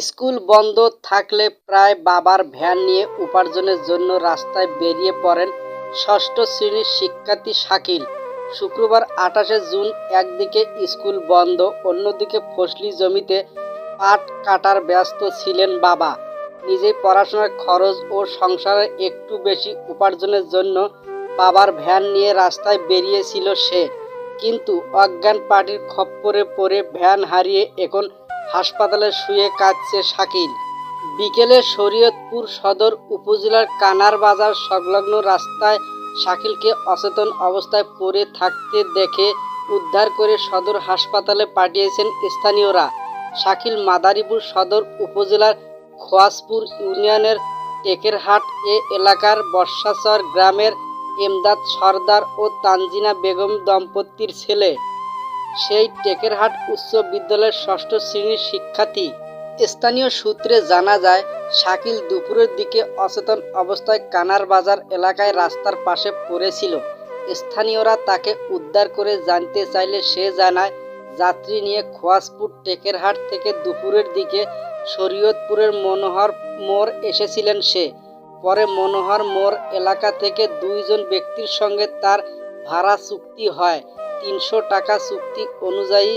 School বন্ধ থাকলে প্রায় বাবার ভ্যান নিয়ে উপার্জনের জন্য রাস্তায় বেরিয়ে পড়েন ষষ্ঠ শ্রেণির শিক্ষার্থী শাকিল। শুক্রবার আঠাশে জুন একদিকে স্কুল বন্ধ, অন্যদিকে ফসলি জমিতে পাট কাটার ব্যস্ত ছিলেন বাবা। নিজেই পড়াশোনার খরচ ও সংসারের একটু বেশি উপার্জনের জন্য বাবার ভ্যান নিয়ে রাস্তায় বেরিয়েছিল সে। কিন্তু অজ্ঞান পার্টির খপ্পরে পড়ে ভ্যান হারিয়ে এখন হাসপাতালে শুয়ে কাঁদছে শাকিল। বিকেলে শরীয়তপুর সদর উপজেলার কানার বাজার সংলগ্ন রাস্তায় শাকিলকে অচেতন অবস্থায় পড়ে থাকতে দেখে উদ্ধার করে সদর হাসপাতালে পাঠিয়েছেন স্থানীয়রা। শাকিল মাদারীপুর সদর উপজেলার খোয়াজপুর ইউনিয়নের টেকেরহাট এ এলাকার বর্ষাচর গ্রামের এমদাদ সর্দার ও তানজিনা বেগম দম্পতির ছেলে। সেই টেকেরহাট উচ্চ বিদ্যালয়ের ষষ্ঠ শ্রেণির শিক্ষার্থী। স্থানীয় সূত্রে জানা যায়, শাকিল দুপুরের দিকে অচেতন অবস্থায় কানার বাজার এলাকায় রাস্তার পাশে পড়েছিল। স্থানীয়রা তাকে উদ্ধার করে জানতে চাইলে সে জানায়, যাত্রী নিয়ে খোয়াজপুর টেকেরহাট থেকে দুপুরের দিকে শরীয়তপুরের মনোহর মোড় এসেছিলেন সে। পরে মনোহর মোড় এলাকা থেকে দুইজন ব্যক্তির সঙ্গে তার ভাড়া চুক্তি হয়। তিনশো টাকা চুক্তি অনুযায়ী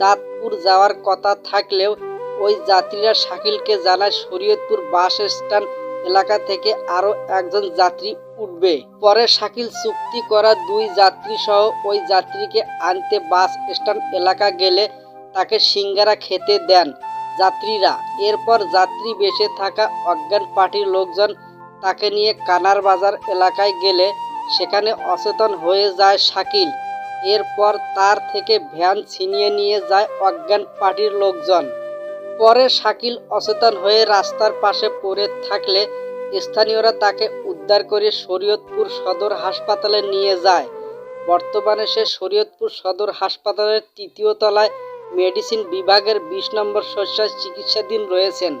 দাঁতপুর যাওয়ার কথা থাকলেও ওই যাত্রীরা শাকিলকে জানায় শরীয়তপুর বাস স্ট্যান্ড এলাকা থেকে আরও একজন যাত্রী উঠবে। পরে শাকিল চুক্তি করা দুই যাত্রী সহ ওই যাত্রীকে আনতে বাস স্ট্যান্ড এলাকা গেলে তাকে সিঙ্গারা খেতে দেন যাত্রীরা। এরপর যাত্রী বেসে থাকা অজ্ঞান পার্টির লোকজন তাকে নিয়ে কানার বাজার এলাকায় গেলে সেখানে অচেতন হয়ে যায় শাকিল। এরপর তার থেকে ভ্যান ছিনিয়ে নিয়ে যায় অজ্ঞান পার্টির লোকজন। পরে শাকিল অচেতন হয়ে রাস্তার পাশে পড়ে থাকলে স্থানীয়রা তাকে উদ্ধার করে শরীয়তপুর সদর হাসপাতালে নিয়ে যায়। বর্তমানে সে শরীয়তপুর সদর হাসপাতালের তৃতীয় তলায় মেডিসিন বিভাগের বিশ নম্বর শয্যায় চিকিৎসাধীন রয়েছেন।